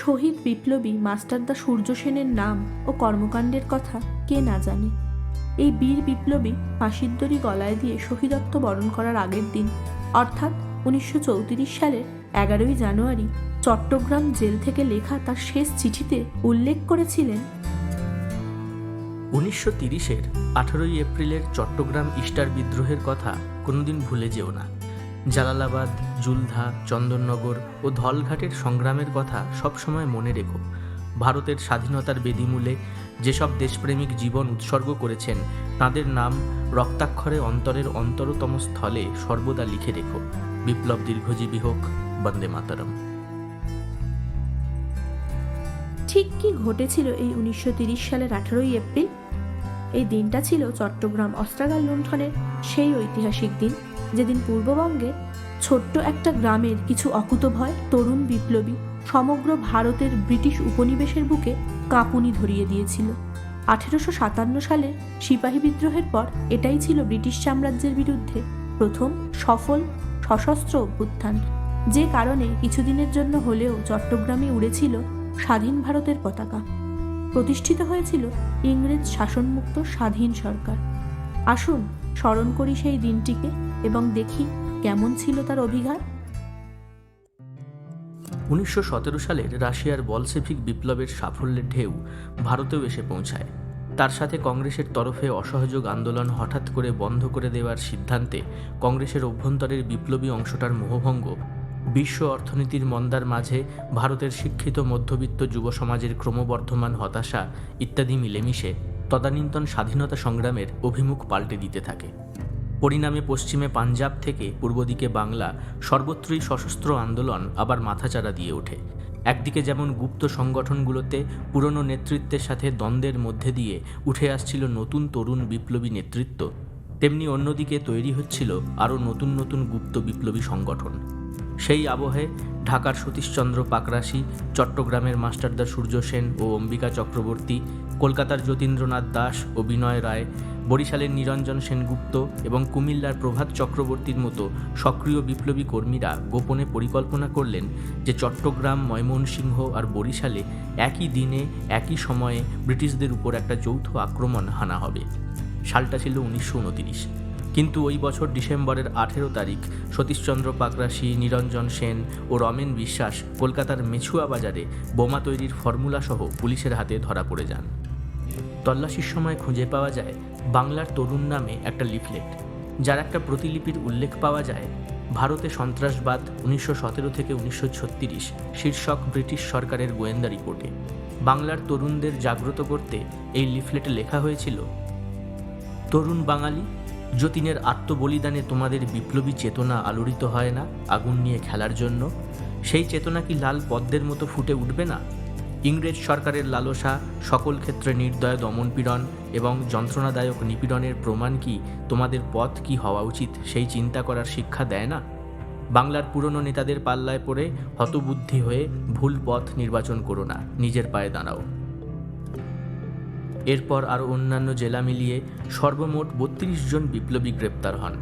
শহীদ বিপ্লবী মাস্টারদা সূর্য সেনের নাম ও কর্মকাণ্ডের কথা কে না জানে। এই বীর বিপ্লবী ফাঁসির দড়ি গলায় দিয়ে শহীদত্ব বরণ করার আগের দিন, অর্থাৎ উনিশশো চৌত্রিশ সালের এগারোই জানুয়ারি, চট্টগ্রাম জেল থেকে লেখা তার শেষ চিঠিতে উল্লেখ করেছিলেন। উনিশশো তিরিশের আঠারোই এপ্রিলের চট্টগ্রাম ইস্টার বিদ্রোহের কথা কোনোদিন ভুলে যেও না। জালালাবাদ, জুলধা, চন্দননগর ও ধলঘাটের সংগ্রামের কথা সবসময় মনে রেখো। ভারতের স্বাধীনতার বেদিমূলে যেসব দেশপ্রেমিক জীবন উৎসর্গ করেছেন, তাদের নাম রক্তাক্ষরে অন্তরের অন্তরতম স্থলে সর্বদা লিখে রেখো। বিপ্লব দীর্ঘজীবী হোক, বন্দে মাতারম। ঠিক কি ঘটেছিল এই উনিশশো সালের আঠারোই এপ্রিল? এই দিনটা ছিল চট্টগ্রাম অস্ত্রাগার লুণ্ঠনের সেই ঐতিহাসিক দিন। যেদিন পূর্ববঙ্গে ছোট্ট একটা গ্রামের কিছু অকুতভয় তরুণ বিপ্লবী সমগ্র ভারতের ব্রিটিশ উপনিবেশের বুকে কাঁপুনি ধরিয়ে দিয়েছিল। আঠেরোশো সাতান্ন সালের সিপাহী বিদ্রোহের পর এটাই ছিল ব্রিটিশ সাম্রাজ্যের বিরুদ্ধে প্রথম সফল সশস্ত্র অভ্যুত্থান। যে কারণে কিছুদিনের জন্য হলেও চট্টগ্রামে উড়েছিল স্বাধীন ভারতের পতাকা। প্রতিষ্ঠিত হয়েছিল ইংরেজ শাসনমুক্ত স্বাধীন সরকার। আসুন স্মরণ করি সেই দিনটিকে এবং দেখি কেমন ছিল তার অভিঘাত। উনিশশো সতেরো সালের রাশিয়ার বলসেভিক বিপ্লবের সাফল্যের ঢেউ ভারতেও এসে পৌঁছায়। তার সাথে কংগ্রেসের তরফে অসহযোগ আন্দোলন হঠাৎ করে বন্ধ করে দেওয়ার সিদ্ধান্তে কংগ্রেসের অভ্যন্তরের বিপ্লবী অংশটার মোহভঙ্গ। বিশ্ব অর্থনীতির মন্দার মাঝে ভারতের শিক্ষিত মধ্যবিত্ত যুব সমাজের ক্রমবর্ধমান হতাশা ইত্যাদি মিলেমিশে তদানীন্তন স্বাধীনতা সংগ্রামের অভিমুখ পাল্টে দিতে থাকে। পরিণামে পশ্চিমে পাঞ্জাব থেকে পূর্বদিকে বাংলা সর্বত্রই সশস্ত্র আন্দোলন আবার মাথাচাড়া দিয়ে ওঠে। একদিকে যেমন গুপ্ত সংগঠনগুলোতে পুরনো নেতৃত্বের সাথে দ্বন্দ্বের মধ্যে দিয়ে উঠে আসছিল নতুন তরুণ বিপ্লবী নেতৃত্ব, তেমনি অন্যদিকে তৈরি হচ্ছিল আরও নতুন নতুন গুপ্ত বিপ্লবী সংগঠন। সেই আবহে ঢাকার সতীশচন্দ্র পাকরাশি, চট্টগ্রামের মাস্টারদা সূর্য সেন ও অম্বিকা চক্রবর্তী, কলকাতার যতীন্দ্রনাথ দাস ও বিনয় রায়, বরিশালের নিরঞ্জন সেনগুপ্ত এবং কুমিল্লার প্রভাত চক্রবর্তীর মতো সক্রিয় বিপ্লবী কর্মীরা গোপনে পরিকল্পনা করলেন যে চট্টগ্রাম, ময়মনসিংহ আর বরিশালে একই দিনে, একই সময়ে ব্রিটিশদের উপর একটা যৌথ আক্রমণ হানা হবে। সালটা ছিল উনিশশো কিন্তু ওই বছর ডিসেম্বরের আঠেরো তারিখ সতীশচন্দ্র পাকরাশি নিরঞ্জন সেন ও রমেন বিশ্বাস কলকাতার মেছুয়া বাজারে বোমা তৈরির ফর্মুলা সহ পুলিশের হাতে ধরা পড়ে যান। তল্লাশির সময় খুঁজে পাওয়া যায় বাংলার তরুণ নামে একটা লিফলেট। যার একটা প্রতিলিপির উল্লেখ পাওয়া যায়, ভারতে সন্ত্রাসবাদ উনিশশো সতেরো থেকে উনিশশো ছত্রিশ শীর্ষক ব্রিটিশ সরকারের গোয়েন্দা রিপোর্টে। বাংলার তরুণদের জাগ্রত করতে এই লিফলেটে লেখা হয়েছিল, তরুণ বাঙালি যতীনের আত্মবলিদানে তোমাদের বিপ্লবী চেতনা আলোড়িত হয় না আগুন নিয়ে খেলার জন্য? সেই চেতনা কি লাল পদ্মের মতো ফুটে উঠবে না? ইংরেজ সরকারের লালসা, সকল ক্ষেত্রে নির্দয় দমনপীড়ন এবং যন্ত্রণাদায়ক নিপীড়নের প্রমাণ কি তোমাদের পথ কি হওয়া উচিত সেই চিন্তা করার শিক্ষা দেয় না? বাংলার পুরনো নেতাদের পাল্লায় পড়ে হতবুদ্ধি হয়ে ভুল পথ নির্বাচন করো না, নিজের পায়ে দাঁড়াও। এরপর আরও অন্যান্য জেলা মিলিয়ে সর্বমোট বত্রিশ জন বিপ্লবী গ্রেপ্তার হন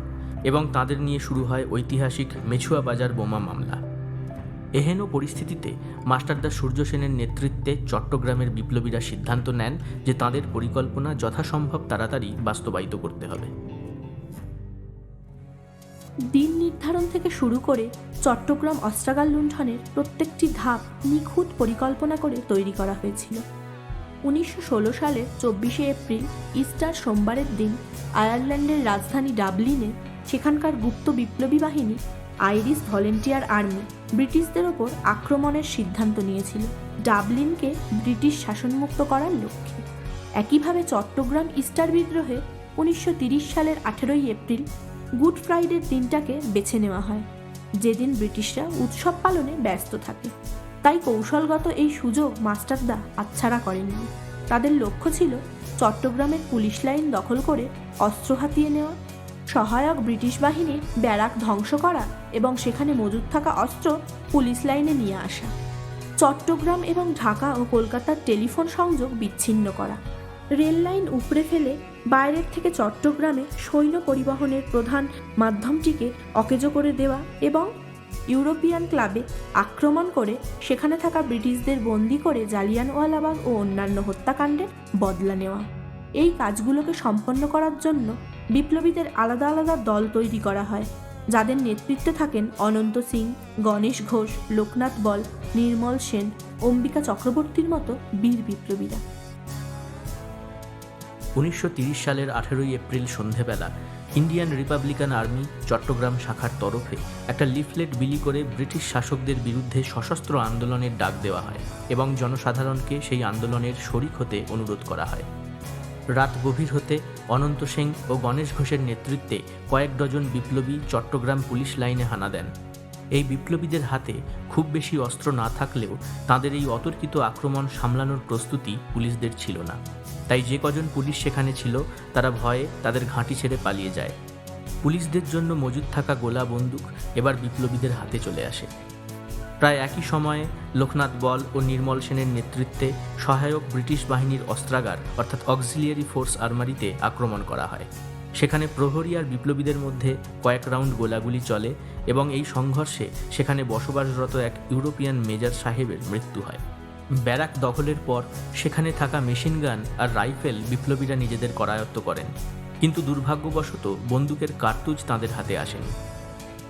এবং তাদের নিয়ে শুরু হয় ঐতিহাসিক মেছুয়া বাজার বোমা মামলা। এহেন পরিস্থিতিতে মাস্টারদা সূর্য সেনের নেতৃত্বে চট্টগ্রামের বিপ্লবীরা সিদ্ধান্ত নেন যে তাদের পরিকল্পনা যথাসম্ভব তাড়াতাড়ি বাস্তবায়িত করতে হবে। দিন নির্ধারণ থেকে শুরু করে চট্টগ্রাম অস্ত্রাগার লুণ্ঠনের প্রত্যেকটি ধাপ নিখুঁত পরিকল্পনা করে তৈরি করা হয়েছিল। উনিশশো সালের চব্বিশে এপ্রিল, ইস্টার সোমবারের দিন আয়ারল্যান্ডের রাজধানী ডাবলিনে সেখানকার গুপ্ত বিপ্লবী বাহিনী, আইরিশ ভলেন্টিয়ার আর্মি, ব্রিটিশদের ওপর আক্রমণের সিদ্ধান্ত নিয়েছিল। ডাবলিনকে ব্রিটিশ শাসনমুক্ত করার লক্ষ্যে। একইভাবে চট্টগ্রাম ইস্টার বিদ্রোহে উনিশশো সালের আঠেরোই এপ্রিল, গুড ফ্রাইডের দিনটাকে বেছে নেওয়া হয়। যেদিন ব্রিটিশরা উৎসব পালনে ব্যস্ত থাকে। তাই কৌশলগত এই সুযোগ মাস্টারদা আচ্ছাড়া করেননি। তাদের লক্ষ্য ছিল চট্টগ্রামের পুলিশ লাইন দখল করে অস্ত্র হাতিয়ে নেওয়া, সহায়ক ব্রিটিশ বাহিনীর ব্যারাক ধ্বংস করা এবং সেখানে মজুদ থাকা অস্ত্র পুলিশ লাইনে নিয়ে আসা। চট্টগ্রাম এবং ঢাকা ও কলকাতার টেলিফোন সংযোগ বিচ্ছিন্ন করা। রেল লাইন উপড়ে ফেলে বাইরের থেকে চট্টগ্রামে সৈন্য পরিবহনের প্রধান মাধ্যমটিকে অকেজো করে দেওয়া এবং ইউরোপিয়ান ক্লাবে আক্রমণ করে সেখানে থাকা ব্রিটিশদের বন্দি করে জালিয়ানওয়ালাবাগ ও অন্যান্য হত্যাকাণ্ডের বদলা নেওয়া। এই কাজগুলোকে সম্পন্ন করার জন্য বিপ্লবীদের আলাদা আলাদা দল তৈরি করা হয়, যাদের নেতৃত্বে থাকেন অনন্ত সিং, গণেশ ঘোষ, লোকনাথ বল, নির্মল সেন, অম্বিকা চক্রবর্তীর মতো বীর বিপ্লবীরা। উনিশশো সালের আঠেরোই এপ্রিল সন্ধেবেলা ইন্ডিয়ান রিপাবলিকান আর্মি চট্টগ্রাম শাখার তরফে একটা লিফলেট বিলি করে ব্রিটিশ শাসকদের বিরুদ্ধে সশস্ত্র আন্দোলনের ডাক দেওয়া হয় এবং জনসাধারণকে সেই আন্দোলনের শরিক হতে অনুরোধ করা হয়। রাত গভীর হতে অনন্ত সিং ও গণেশ ঘোষের নেতৃত্বে কয়েক ডজন বিপ্লবী চট্টগ্রাম পুলিশ লাইনে হানা দেন। এই বিপ্লবীদের হাতে খুব বেশি অস্ত্র না থাকলেও তাদের এই অতর্কিত আক্রমণ সামলানোর প্রস্তুতি পুলিশদের ছিল না। তাই যে কজন পুলিশ সেখানে ছিল, তারা ভয়ে তাদের ঘাঁটি ছেড়ে পালিয়ে যায়। পুলিশদের জন্য মজুদ থাকা গোলা বন্দুক এবার বিপ্লবীদের হাতে চলে আসে। প্রায় একই সময়ে লোকনাথ বল ও নির্মল সেনের নেতৃত্বে সহায়ক ব্রিটিশ বাহিনীর অস্ত্রাগার, অর্থাৎ অক্সিলিয়ারি ফোর্স আর্মারিতে আক্রমণ করা হয়। সেখানে প্রহরী আর বিপ্লবীদের মধ্যে কয়েক রাউন্ড গোলাগুলি চলে এবং এই সংঘর্ষে সেখানে বসবাসরত এক ইউরোপিয়ান মেজর সাহেবের মৃত্যু হয়। ব্যারাক দখলের পর সেখানে থাকা মেশিন গান আর রাইফেল বিপ্লবীরা নিজেদের করায়ত্ত করেন। কিন্তু দুর্ভাগ্যবশত বন্দুকের কার্তুজ তাঁদের হাতে আসেনি।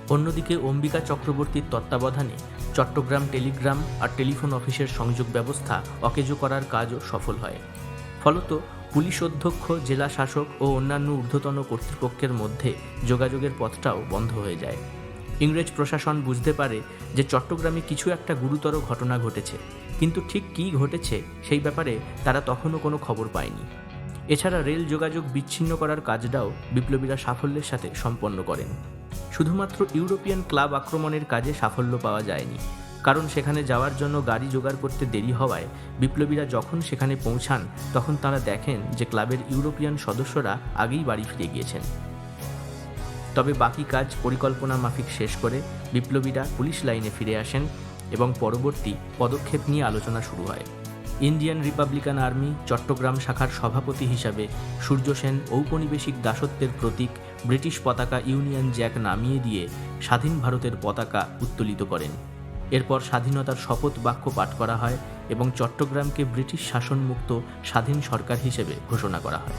অন্যদিকে অম্বিকা চক্রবর্তীর তত্ত্বাবধানে চট্টগ্রাম টেলিগ্রাম আর টেলিফোন অফিসের সংযোগ ব্যবস্থা অকেজো করার কাজও সফল হয়। ফলত পুলিশ অধ্যক্ষ, জেলা শাসক ও অন্যান্য ঊর্ধ্বতন কর্তৃপক্ষের মধ্যে যোগাযোগের পথটাও বন্ধ হয়ে যায়। ইংরেজ প্রশাসন বুঝতে পারে যে চট্টগ্রামে কিছু একটা গুরুতর ঘটনা ঘটেছে, কিন্তু ঠিক কী ঘটেছে সেই ব্যাপারে তারা তখনও কোনো খবর পায়নি। এছাড়া রেল যোগাযোগ বিচ্ছিন্ন করার কাজটাও বিপ্লবীরা সাফল্যের সাথে সম্পন্ন করেন। শুধুমাত্র ইউরোপিয়ান ক্লাব আক্রমণের কাজে সাফল্য পাওয়া যায়নি। কারণ সেখানে যাওয়ার জন্য গাড়ি জোগাড় করতে দেরি হওয়ায় বিপ্লবীরা যখন সেখানে পৌঁছান, তখন তারা দেখেন যে ক্লাবের ইউরোপিয়ান সদস্যরা আগেই বাড়ি ফিরে গিয়েছেন। তবে বাকি কাজ পরিকল্পনা মাফিক শেষ করে বিপ্লবীরা পুলিশ লাইনে ফিরে আসেন এবং পরবর্তী পদক্ষেপ নিয়ে আলোচনা শুরু হয়। ইন্ডিয়ান রিপাবলিকান আর্মি চট্টগ্রাম শাখার সভাপতি হিসাবে সূর্য সেন ঔপনিবেশিক দাসত্বের প্রতীক ব্রিটিশ পতাকা ইউনিয়ন জ্যাক নামিয়ে দিয়ে স্বাধীন ভারতের পতাকা উত্তোলিত করেন। এরপর স্বাধীনতার শপথ বাক্য পাঠ করা হয় এবং চট্টগ্রামকে ব্রিটিশ শাসনমুক্ত স্বাধীন সরকার হিসেবে ঘোষণা করা হয়।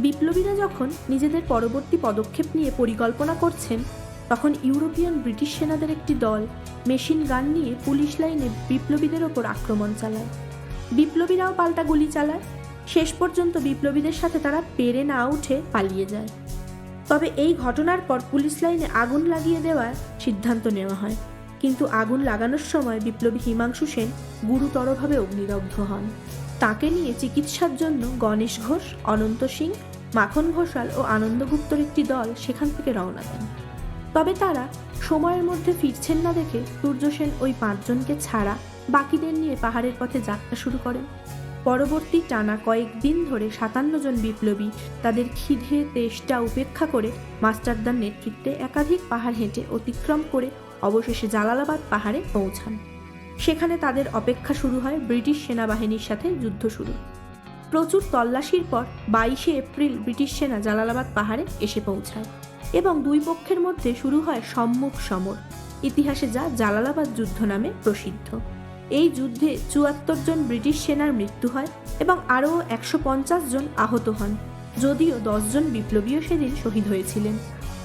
বিপ্লবীরা যখন নিজেদের পরবর্তী পদক্ষেপ নিয়ে পরিকল্পনা করছেন, তখন ইউরোপিয়ান ব্রিটিশ সেনাদের একটি দল মেশিন গান নিয়ে পুলিশ লাইনে বিপ্লবীদের ওপর আক্রমণ চালায়। বিপ্লবীরাও পাল্টা গুলি চালায়। শেষ পর্যন্ত বিপ্লবীদের সাথে তারা পেরে না উঠে পালিয়ে যায়। তবে এই ঘটনার পর পুলিশ লাইনে আগুন লাগিয়ে দেওয়ার সিদ্ধান্ত নেওয়া হয়। কিন্তু আগুন লাগানোর সময় বিপ্লবী হিমাংশু সেন গুরুতরভাবে অগ্নিদগ্ধ হন। তাকে নিয়ে চিকিৎসার জন্য গণেশ ঘোষ, অনন্ত সিং, মাখন ঘোষাল ও আনন্দগুপ্তর একটি দল সেখান থেকে রওনা দেন। তবে তারা সময়ের মধ্যে ফিরছেন না দেখে সূর্য সেন ওই পাঁচজনকে ছাড়া বাকিদের নিয়ে পাহাড়ের পথে যাত্রা শুরু করেন। পরবর্তী টানা কয়েকদিন ধরে সাতান্ন জন বিপ্লবী তাদের খিদে, তেষ্টা উপেক্ষা করে মাস্টারদার নেতৃত্বে একাধিক পাহাড় হেঁটে অতিক্রম করে অবশেষে জালালাবাদ পাহাড়ে পৌঁছান। সেখানে তাদের অপেক্ষা শুরু হয় ব্রিটিশ সেনাবাহিনীর সাথে যুদ্ধ শুরু। প্রচুর তল্লাশির পর বাইশে এপ্রিল ব্রিটিশ সেনা জালালাবাদ পাহাড়ে এসে পৌঁছায় এবং দুই পক্ষের মধ্যে শুরু হয় সম্মুখ সমর। ইতিহাসে যা জালালাবাদ যুদ্ধ নামে প্রসিদ্ধ। এই যুদ্ধে চুয়াত্তর জন ব্রিটিশ সেনার মৃত্যু হয় এবং আরও একশো পঞ্চাশ জন আহত হন, যদিও দশজন বিপ্লবীও সেদিন শহীদ হয়েছিলেন।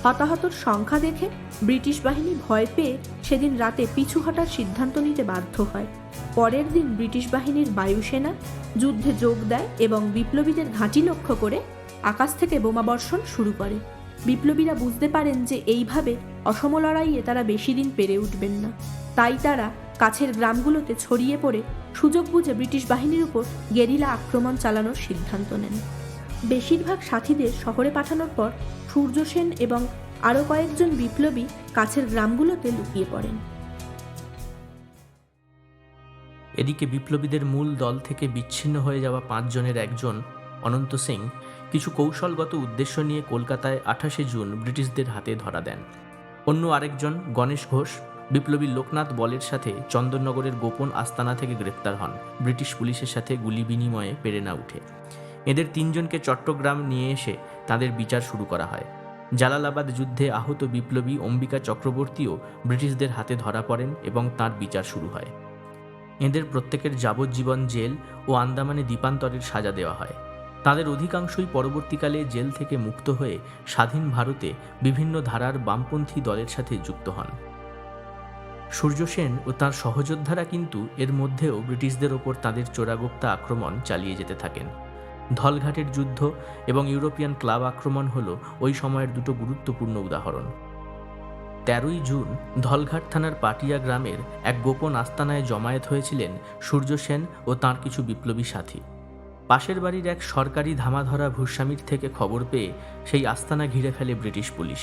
হতাহতর সংখ্যা দেখে ব্রিটিশ বাহিনী ভয় পেয়ে সেদিন রাতে পিছু হটার সিদ্ধান্ত নিতে বাধ্য হয়। পরের দিন ব্রিটিশ বাহিনীর বায়ুসেনা যুদ্ধে যোগ দেয় এবং বিপ্লবীদের ঘাঁটি লক্ষ্য করে আকাশ থেকে বোমাবর্ষণ শুরু করে। বিপ্লবীরা বুঝতে পারেন যে এইভাবে অসম লড়াইয়ে তারা বেশি দিন পেরে উঠবেন না। তাই তারা কাছের গ্রামগুলোতে ছড়িয়ে পড়ে সুযোগ বুঝে ব্রিটিশ বাহিনীর উপর গেরিলা আক্রমণ চালানোর সিদ্ধান্ত নেন। বেশিরভাগ সাথীদের শহরে পাঠানোর পর সূর্য সেন এবং আরও কয়েকজন বিপ্লবী কাছের গ্রামগুলোতে লুকিয়ে পড়েন। এদিকে বিপ্লবীদের মূল দল থেকে বিচ্ছিন্ন হয়ে যাওয়া পাঁচজনের একজন, অনন্ত সিং, কিছু কৌশলগত উদ্দেশ্য নিয়ে কলকাতায় আঠাশে জুন ব্রিটিশদের হাতে ধরা দেন। অন্য আরেকজন, গণেশ ঘোষ বিপ্লবী লোকনাথ বলের সাথে চন্দননগরের গোপন আস্তানা থেকে গ্রেপ্তার হন। ব্রিটিশ পুলিশের সাথে গুলি বিনিময়ে পেরে না উঠে। এদের তিনজনকে চট্টগ্রাম নিয়ে এসে তাদের বিচার শুরু করা হয়। জালালাবাদ যুদ্ধে আহত বিপ্লবী অম্বিকা চক্রবর্তীও ব্রিটিশদের হাতে ধরা পড়েন এবং তার বিচার শুরু হয়। এদের প্রত্যেকের যাবজ্জীবন জেল ও আন্দামানে দ্বীপান্তরের সাজা দেওয়া হয়। তাদের অধিকাংশই পরবর্তীকালে জেল থেকে মুক্ত হয়ে স্বাধীন ভারতে বিভিন্ন ধারার বামপন্থী দলের সাথে যুক্ত হন। সূর্য সেন ও তার সহযোদ্ধারা কিন্তু এর মধ্যেও ব্রিটিশদের ওপর তাদের চোরাগোপ্তা আক্রমণ চালিয়ে যেতে থাকেন। ধলঘাটের যুদ্ধ এবং ইউরোপিয়ান ক্লাব আক্রমণ হল ওই সময়ের দুটো গুরুত্বপূর্ণ উদাহরণ। তেরোই জুন ধলঘাট থানার পাটিয়া গ্রামের এক গোপন আস্তানায় জমায়েত হয়েছিলেন সূর্য সেন ও তাঁর কিছু বিপ্লবী সাথী। পাশের বাড়ির এক সরকারি ধামাধরা ভূস্বামীর থেকে খবর পেয়ে সেই আস্তানা ঘিরে ফেলে ব্রিটিশ পুলিশ।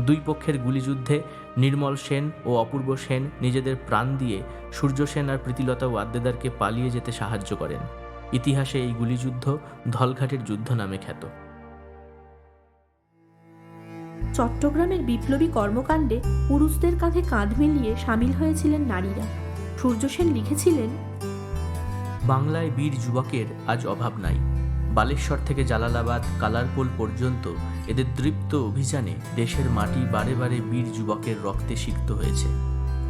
দুই পক্ষের গুলিযুদ্ধে নির্মল সেন ও অপূর্ব সেন নিজেদের প্রাণ দিয়ে সূর্য সেন আর প্রীতিলতা ওয়াদ্দেদারকে পালিয়ে যেতে সাহায্য করেন। ইতিহাসে এই গুলিযুদ্ধ ধলঘাটের যুদ্ধ নামে খ্যাত। চট্টগ্রামের বিপ্লবী কর্মকাণ্ডে পুরুষদের কাঁধে কাঁধ মিলিয়ে সামিল হয়েছিলেন নারীরা। সূর্য সেন লিখেছিলেন বাংলায় বীর যুবকের আজ অভাব নাই। বালেশ্বর থেকে জালালাবাদ কালারপোল পর্যন্ত এদের দৃপ্ত অভিযানে দেশের মাটি বারে বারে বীর যুবকের রক্তে সিক্ত হয়েছে।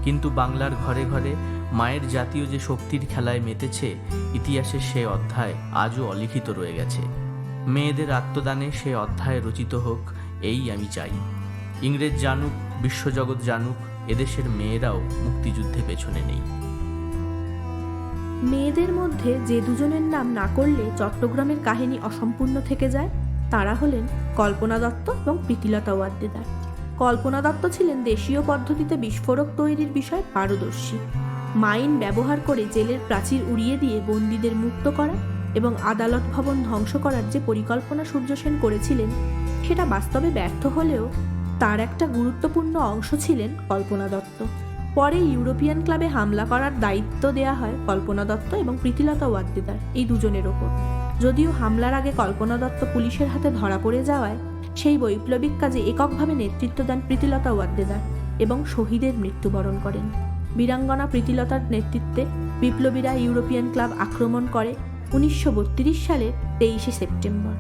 কিন্তু বাংলার ঘরে ঘরে মায়ের জাতীয় যে শক্তির খেলায় মেতেছে ইতিহাসের সে অধ্যায় আজও অলিখিত রয়ে গেছে। মেয়েদের আত্মদানে সে অধ্যায় রচিত হোক, এই আমি চাই। ইংরেজ জানুক, বিশ্বজগৎ জানুক, এদেশের মেয়েরাও মুক্তিযুদ্ধে পেছনে নেই। মেয়েদের মধ্যে যে দুজনের নাম না করলে চট্টগ্রামের কাহিনী অসম্পূর্ণ থেকে যায়। তারা হলেন কল্পনা দত্ত এবং প্রীতিলতা ওয়াদ্দেদার। কল্পনা দত্ত ছিলেন দেশীয় পদ্ধতিতে বিস্ফোরক তৈরির বিষয়ে পারদর্শী। মাইন ব্যবহার করে জেলের প্রাচীর উড়িয়ে দিয়ে বন্দীদের মুক্ত করা এবং আদালত ভবন ধ্বংস করার যে পরিকল্পনা সূর্য সেন করেছিলেন, সেটা বাস্তবে ব্যর্থ হলেও তার একটা গুরুত্বপূর্ণ অংশ ছিলেন কল্পনা দত্ত। পরে ইউরোপিয়ান ক্লাবে হামলা করার দায়িত্ব দেয়া হয় কল্পনা দত্ত এবং প্রীতিলতা ওয়াদ্দেদার, এই দুজনের ওপর। যদিও হামলার আগে কল্পনা দত্ত পুলিশের হাতে ধরা পড়ে যাওয়ায়, সেই বৈপ্লবিক কাজে এককভাবে নেতৃত্ব দেন প্রীতিলতা ওয়াদ্দেদার এবং শহীদের মৃত্যুবরণ করেন। বীরাঙ্গনা প্রীতিলতার নেতৃত্বে বিপ্লবীরা ইউরোপিয়ান ক্লাব আক্রমণ করে উনিশশো বত্রিশ সালের তেইশে সেপ্টেম্বর।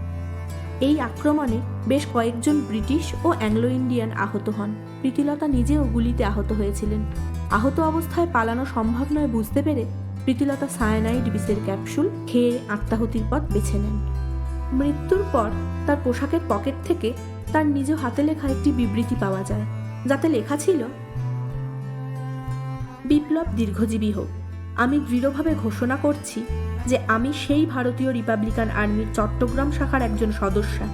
এই আক্রমণে বেশ কয়েকজন ব্রিটিশ ও অ্যাংলো ইন্ডিয়ান আহত হন। প্রীতিলতা নিজেও গুলিতে আহত হয়েছিলেন। আহত অবস্থায় পালানো সম্ভব নয় বুঝতে পেরে প্রীতিলতা সায়ানাইড বিষের ক্যাপসুল খেয়ে আত্মাহতির পথ বেছে নেন। মৃত্যুর পর তার পোশাকের পকেট থেকে তার নিজ হাতে লেখা একটি বিবৃতি পাওয়া যায়, যাতে লেখা ছিল, বিপ্লব দীর্ঘজীবী হোক। আমি দৃঢ়ভাবে ঘোষণা করছি যে আমি সেই ভারতীয় রিপাবলিকান আর্মির চট্টগ্রাম শাখার একজন সদস্যা,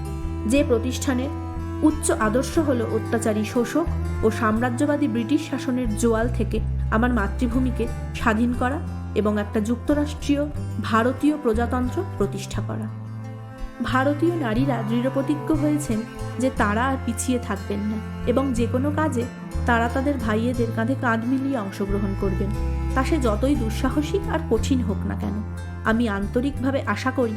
যে প্রতিষ্ঠানের উচ্চ আদর্শ হল অত্যাচারী শোষক ও সাম্রাজ্যবাদী ব্রিটিশ শাসনের জোয়াল থেকে আমার মাতৃভূমিকে স্বাধীন করা এবং একটা যুক্তরাষ্ট্রীয় ভারতীয় প্রজাতন্ত্র প্রতিষ্ঠা করা। ভারতীয় নারীরা দৃঢ়প্রতিজ্ঞ হয়েছেন যে তারা আর পিছিয়ে থাকবেন না এবং যে কোনো কাজে তারা তাদের ভাইয়েদের কাঁধে কাঁধ মিলিয়ে অংশগ্রহণ করবেন। তা সে যতই দুঃসাহসিক আর কঠিন হোক না কেন। আমি আন্তরিকভাবে আশা করি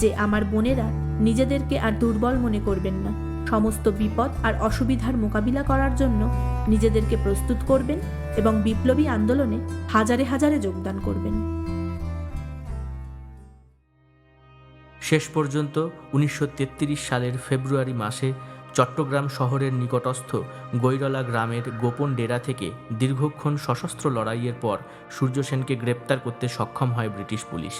যে আমার বোনেরা নিজেদেরকে আর দুর্বল মনে করবেন না। সমস্ত বিপদ আর অসুবিধার মোকাবিলা করার জন্য নিজেদেরকে প্রস্তুত করবেন এবং বিপ্লবী আন্দোলনে হাজারে হাজারে যোগদান করবেন। শেষ পর্যন্ত উনিশশো তেত্রিশ সালের ফেব্রুয়ারি মাসে চট্টগ্রাম শহরের নিকটস্থ গৈরলা গ্রামের গোপন ডেরা থেকে দীর্ঘক্ষণ সশস্ত্র লড়াইয়ের পর সূর্য সেনকে গ্রেপ্তার করতে সক্ষম হয় ব্রিটিশ পুলিশ।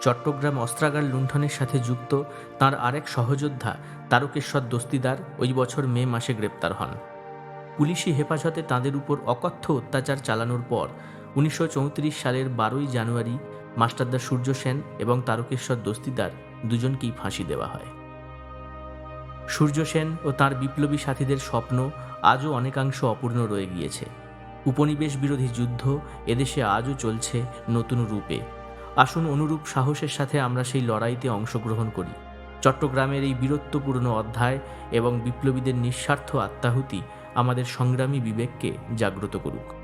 চট্টগ্রাম অস্ত্রাগার লুণ্ঠনের সাথে যুক্ত তার আরেক সহযোদ্ধা তারকেশ্বর দস্তিদার ওই বছর মে মাসে গ্রেপ্তার হন। পুলিশি হেফাজতে তাদের উপর অকথ্য অত্যাচার চালানোর পর উনিশশো চৌত্রিশ সালের বারোই জানুয়ারি মাস্টারদা সূর্য সেন এবং তারকেশ্বর দস্তিদার দুজনকেই ফাঁসি দেওয়া হয়। সূর্য সেন ও তার বিপ্লবী সাথীদের স্বপ্ন আজও অনেকাংশ অপূর্ণ রয়ে গিয়েছে। উপনিবেশ বিরোধী যুদ্ধ এদেশে আজও চলছে নতুন রূপে। আসুন অনুরূপ সাহসের সাথে আমরা সেই লড়াইতে অংশগ্রহণ করি। চট্টগ্রামের এই বীরত্বপূর্ণ অধ্যায় এবং বিপ্লবীদের নিঃস্বার্থ আত্মাহুতি আমাদের সংগ্রামী বিবেককে জাগ্রত করুক।